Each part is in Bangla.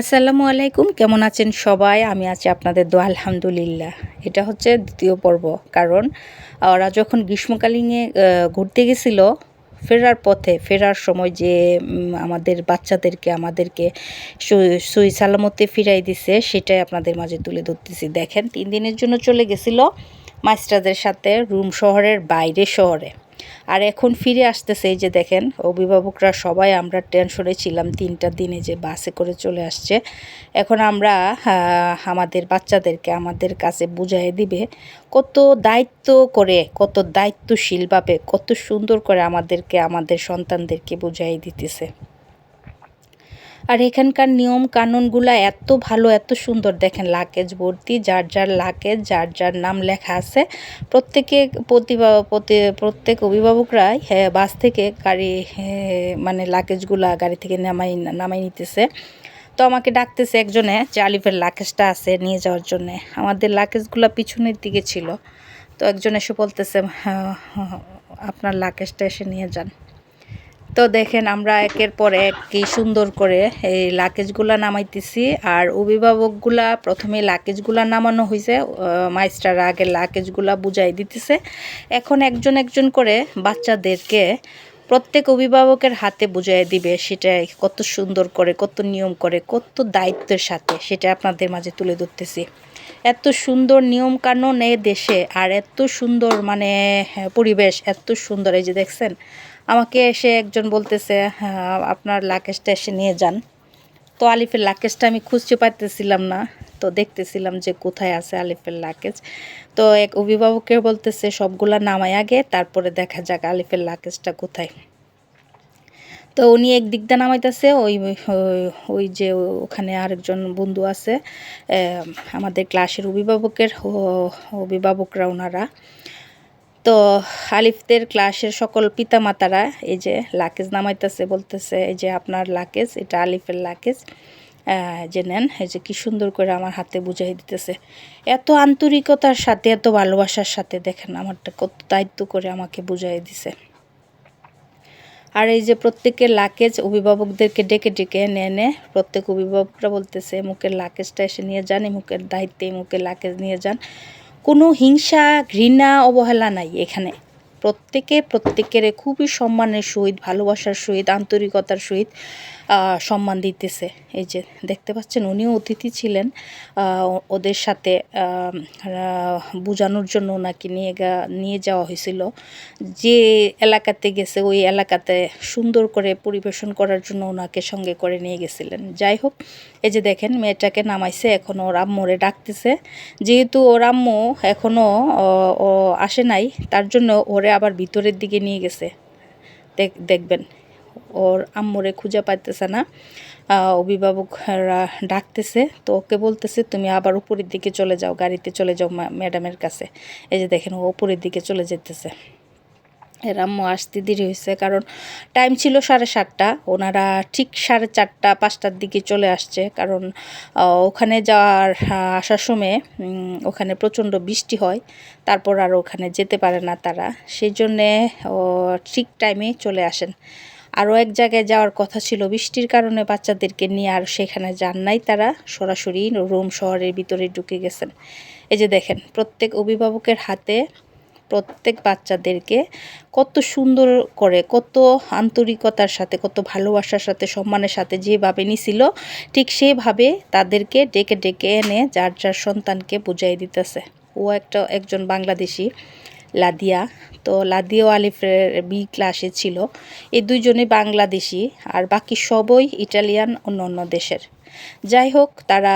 আসসালামু আলাইকুম, কেমন আছেন সবাই? আমি আছি আপনাদের দোয়া, আলহামদুলিল্লাহ। এটা হচ্ছে দ্বিতীয় পর্ব, কারণ ওরা যখন গ্রীষ্মকালীনে ঘুরতে গেছিল ফেরার পথে, ফেরার সময় যে আমাদের বাচ্চাদেরকে, আমাদেরকে সুই সালামতে ফিরাই দিছে, সেটাই আপনাদের মাঝে তুলে ধরতেছি। দেখেন, তিন দিনের জন্য চলে গেছিল মাস্টারদের সাথে রুম শহরের বাইরে শহরে। আর এখন ফিরে আসতেছে এই যে দেখেন, অভিভাবকরা সবাই আমরা টেনশনে ছিলাম, তিনটা দিনে যে বাসে করে চলে আসছে। এখন আমরা আমাদের বাচ্চাদেরকে আমাদের কাছে বুঝাই দিবে কত দায়িত্ব করে, কত দায়িত্বশীলভাবে কত সুন্দর করে আমাদেরকে, আমাদের সন্তানদেরকে বুঝাই দিতেছে। আর এখানকার নিয়ম কানুনগুলা এত ভালো এত সুন্দর। দেখেন লাকেজ ভর্তি যার যার লাকেজ যার যার নাম লেখা আছে। প্রত্যেকে প্রত্যেক অভিভাবকরাই হ্যাঁ, বাস থেকে গাড়ি হ্যাঁ, মানে লাকেজগুলা গাড়ি থেকে নামাই নামাই নিতেছে। তো আমাকে ডাকতেছে একজনে যে আলিফের লাকেজটা আছে নিয়ে যাওয়ার জন্যে। আমাদের লাকেজগুলো পিছনের দিকে ছিল। তো একজন এসে বলতেছে "হ্যাঁ, হ্যাঁ, আপনার লাকেজটা এসে নিয়ে যান। তো দেখেন আমরা একের পর এক কি সুন্দর করে এই লাকেজগুলা নামাইতেছি। আর অভিভাবকগুলা প্রথমে লাকেজগুলা নামানো হয়েছে মাইস্টার আগে লাকেজগুলা বুঝাই দিতেছে। এখন একজন একজন করে বাচ্চাদেরকে প্রত্যেক অভিভাবকের হাতে বুঝাই দিবে সেটা কত সুন্দর করে, কত নিয়ম করে, কত দায়িত্বের সাথে সেটা আপনাদের মাঝে তুলে ধরতেছি। এত সুন্দর নিয়ম কানুন এ দেশে আর এত সুন্দর মানে হ্যাঁ, পরিবেশ এত সুন্দর। এই যে দেখছেন আমাকে এসে একজন বলতেছে "হ্যাঁ, আপনার লাকেশটা এসে নিয়ে যান। তো আলিফের লাকেজটা আমি খুঁজতে পারতেছিলাম না। তো দেখতেছিলাম যে কোথায় আছে আলিফের লাকেজ। তো এক অভিভাবকের বলতেছে সবগুলা নামায় আগে তারপরে দেখা যাক আলিফের লাকেজটা কোথায়। তো উনি এক দিক দিয়ে নামাইতেছে, ওই, ওই- যে ওখানে আরেকজন বন্ধু আছে আমাদের ক্লাসের অভিভাবকের অভিভাবকরা ওনারা তো আলিফদের ক্লাসের সকল পিতামাতারা এই যে লাকেজ নামাইতেছে, বলতেছে এই যে আপনার লাকেজ, এটা আলিফের লাকেজ যে নেন, এই যে কি সুন্দর করে আমার হাতে বুঝাই দিতেছে। এত আন্তরিকতার সাথে, এত ভালোবাসার সাথে দেখেন, আমারটা কত দায়িত্ব করে আমাকে বুঝাই দিছে। আর এই যে প্রত্যেকের লাকেজ অভিভাবকদেরকে ডেকে ডেকে এনে এনে প্রত্যেক অভিভাবকরা বলতেছে, মুখের লাকেজটা এসে নিয়ে যান মুখের দায়িত্বে মুখের লাকেজ নিয়ে যান। কোনো হিংসা, ঘৃণা, অবহেলা নাই এখানে। প্রত্যেকে, প্রত্যেকের খুবই সম্মানের সহিত, ভালোবাসার সহিত, আন্তরিকতার সহিত সম্মান দিতেছে। এই যে দেখতে পাচ্ছেন, উনিও অতিথি ছিলেন। ওদের সাথে বোঝানোর জন্য ওনাকে নিয়ে নিয়ে যাওয়া হয়েছিল। যে এলাকাতে গেছে, ওই এলাকাতে সুন্দর করে পরিবেশন করার জন্য ওনাকে সঙ্গে করে নিয়ে গেছিলেন। যাই হোক, এই যে দেখেন, মেয়েটাকে নামাইছে, এখন ওর আম্মুরে ডাকতেছে। যেহেতু ওর আম্মু এখনও আসে নাই, তার জন্য ওরে আবার ভিতরের দিকে নিয়ে গেছে। দেখ, দেখবেন। ওর আম্মুরে খুঁজে পাইতেছে না। অভিভাবকরা ডাকতেছে, তো ওকে বলতেছে, তুমি আবার উপরের দিকে চলে যাও, গাড়িতে চলে যাও ম্যাডামের কাছে। এই যে দেখেন, ও উপরের দিকে চলে যেতেছে। এর আসতে দেরি হয়েছে, কারণ টাইম ছিল সাড়ে সাতটা, ওনারা ঠিক সাড়ে চারটা, পাঁচটার দিকে চলে আসছে, কারণ ওখানে যাওয়ার আসার সময় ওখানে প্রচণ্ড বৃষ্টি হয়, তারপর আর ওখানে যেতে পারে না তারা সেই জন্যে ঠিক টাইমে চলে আসেন। আরও এক জায়গায় যাওয়ার কথা ছিল, বৃষ্টির কারণে বাচ্চাদেরকে নিয়ে আর সেখানে যান নাই তারা, সরাসরি রোম শহরের ভিতরে ঢুকে গেছেন। এই যে দেখেন, প্রত্যেক অভিভাবকের হাতে প্রত্যেক বাচ্চাদেরকে কত সুন্দর করে, কত আন্তরিকতার সাথে, কত ভালোবাসার সাথে, সম্মানের সাথে যেভাবে নিছিল, ঠিক সেভাবে তাদেরকে ডেকে ডেকে এনে যার যার সন্তানকে বুঝাই দিতেছে। ও একটা, একজন বাংলাদেশি, লাদিয়া। তো লাদিয়া আলিফের বি ক্লাসে ছিল। এই দুইজনে বাংলাদেশি আর বাকি সবই ইটালিয়ান অন্য অন্য দেশের। যাই হোক, তারা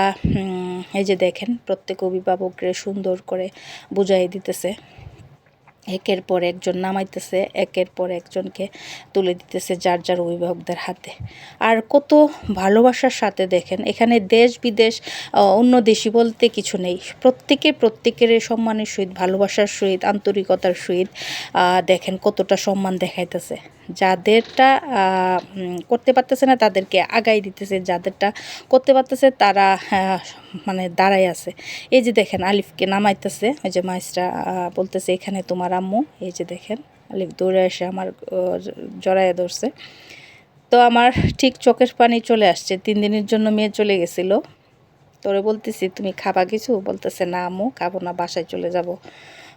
এই যে দেখেন, প্রত্যেক অভিভাবককে সুন্দর করে বুঝাই দিতেছে। একের পর একজন নামাইতেছে, একের পর একজনকে তুলে দিতেছে যার যার অভিভাবকদের হাতে। আর কত ভালোবাসার সাথে দেখেন, এখানে দেশ বিদেশ অন্য দেশি বলতে কিছু নেই। প্রত্যেকে প্রত্যেকের সম্মানের সহিত, ভালোবাসার সহিত, আন্তরিকতার সহিত দেখেন কতটা সম্মান দেখাইতেছে। যাদেরটা করতে পারতেছে না তাদেরকে আগাই দিতেছে যাদেরটা করতে পারতেছে তারা আহ, মানে দাঁড়াই আছে। এই যে দেখেন আলিফকে নামাইতেছে ওই যে মাইসরা বলতেছে এখানে তোমার আম্মু। এই যে দেখেন আলিফ দৌড়ে এসে আমার জড়াইয়ে ধরছে। তো আমার ঠিক চোখের পানি চলে আসছে তিন দিনের জন্য মেয়ে চলে গেছিল। তোরে বলতেছি তুমি খাবা কিছু? বলতেছে না আম্মু খাব না বাসায় চলে যাব।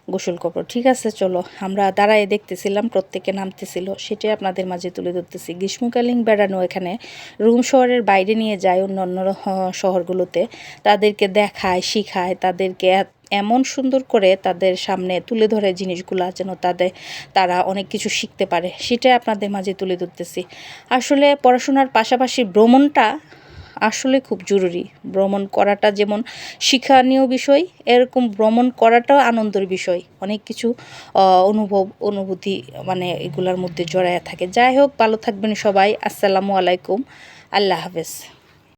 গোসল করব। ঠিক আছে, চলো। আমরা দাঁড়ায় দেখতেছিলাম, প্রত্যেকে নামতেছিল। সেটাই আপনাদের মাঝে তুলে ধরতেছি। গ্রীষ্মকালীন বেড়ানো এখানে রুম শহরের বাইরে নিয়ে যায় অন্য অন্য শহরগুলোতে। তাদেরকে দেখায়, শিখায়, তাদেরকে এমন সুন্দর করে তাদের সামনে তুলে ধরে জিনিসগুলা যেন তাদের, তারা অনেক কিছু শিখতে পারে। সেটাই আপনাদের মাঝে তুলে ধরতেছি। আসলে পড়াশোনার পাশাপাশি ভ্রমণটা আসলে খুব জরুরি। ভ্রমণ করাটা যেমন শিক্ষণীয় বিষয়, এরকম ভ্রমণ করাটাও আনন্দের বিষয়। অনেক কিছু অনুভব, অনুভূতি মানে এগুলার মধ্যে জড়ায় থাকে। যাই হোক, ভালো থাকবেন সবাই। আসসালামু আলাইকুম। আল্লাহ হাফেজ।